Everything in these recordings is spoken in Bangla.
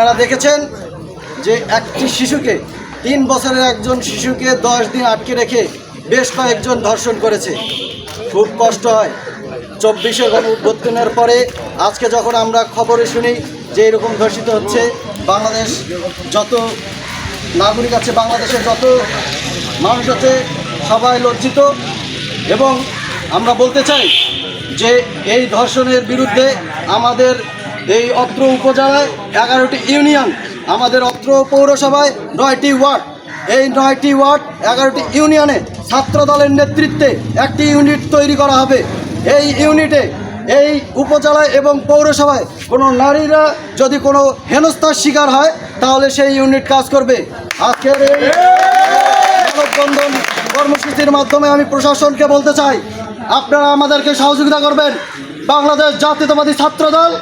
আপনারা দেখেছেন যে একটি শিশুকে, তিন বছরের একজন শিশুকে দশ দিন আটকে রেখে বেশ কয়েকজন ধর্ষণ করেছে। খুব কষ্ট হয়। চব্বিশে গণ উদ্বোধনের পরে আজকে যখন আমরা খবরে শুনি যে এরকম ধর্ষিত হচ্ছে, বাংলাদেশ যত নাগরিক আছে, বাংলাদেশের যত মানুষ আছে, সবাই লজ্জিত এবং আমরা বলতে চাই যে এই ধর্ষণের বিরুদ্ধে আমাদের এই অত্র উপজেলায় এগারোটি ইউনিয়ন, আমাদের অত্র পৌরসভায় নয়টি ওয়ার্ড। এই নয়টি ওয়ার্ড এগারোটি ইউনিয়নে ছাত্র দলের নেতৃত্বে একটি ইউনিট তৈরি করা হবে। এই ইউনিটে এই উপজেলায় এবং পৌরসভায় কোনো নারীরা যদি কোনো হেনস্থার শিকার হয়, তাহলে সেই ইউনিট কাজ করবে। আজকের এই মানববন্ধন কর্মসূচির মাধ্যমে আমি প্রশাসনকে বলতে চাই, আপনারা আমাদেরকে সহযোগিতা করবেন। বাংলাদেশ জাতীয়তাবাদী ছাত্রদল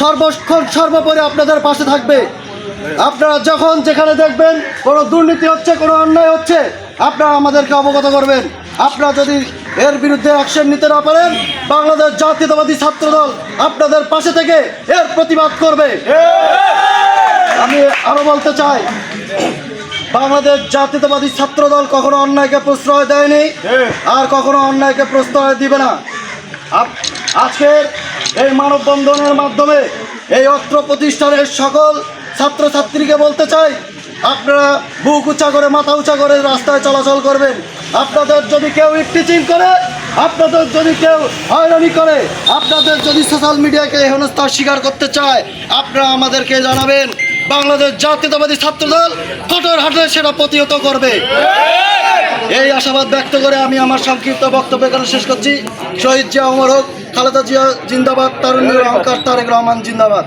সর্বক্ষণ সর্বোপরি আপনাদের পাশে থাকবে। আপনারা যখন যেখানে দেখবেন কোনো দুর্নীতি হচ্ছে, কোনো অন্যায় হচ্ছে, আপনারা আমাদেরকে অবগত করবেন। আপনারা যদি এর বিরুদ্ধে অ্যাকশন নিতে না পারেন, বাংলাদেশ জাতীয়তাবাদী ছাত্রদল আপনাদের পাশে থেকে এর প্রতিবাদ করবে। আমি আরও বলতে চাই, বাংলাদেশ জাতীয়তাবাদী ছাত্রদল কখনো অন্যায়কে প্রশ্রয় দেয়নি, আর কখনো অন্যায়কে প্রশ্রয় দিবে না। আজকের এই মানববন্ধনের মাধ্যমে এই অস্ত্র প্রতিষ্ঠানের সকল ছাত্রছাত্রীকে বলতে চাই, আপনারা বুক উঁচা করে, মাথা উঁচা করে রাস্তায় চলাচল করবেন। আপনাদের যদি কেউ টিচিং করে, আপনাদের যদি কেউ হয়রানি করে, আপনাদের যদি সোশ্যাল মিডিয়াকে হেনস্থার স্বীকার করতে চায়, আপনারা আমাদেরকে জানাবেন, বাংলাদেশ জাতীয়তাবাদী ছাত্রদল কঠোর হাটে সেটা প্রতিহত করবে। এই আশাবাদ ব্যক্ত করে আমি আমার সংক্ষিপ্ত বক্তব্য এখানে শেষ করছি। শহীদ জিয়া অমর হোক, খালেদা জিয়া জিন্দাবাদ, তারুণ্যের অহংকার তারেক রহমান জিন্দাবাদ।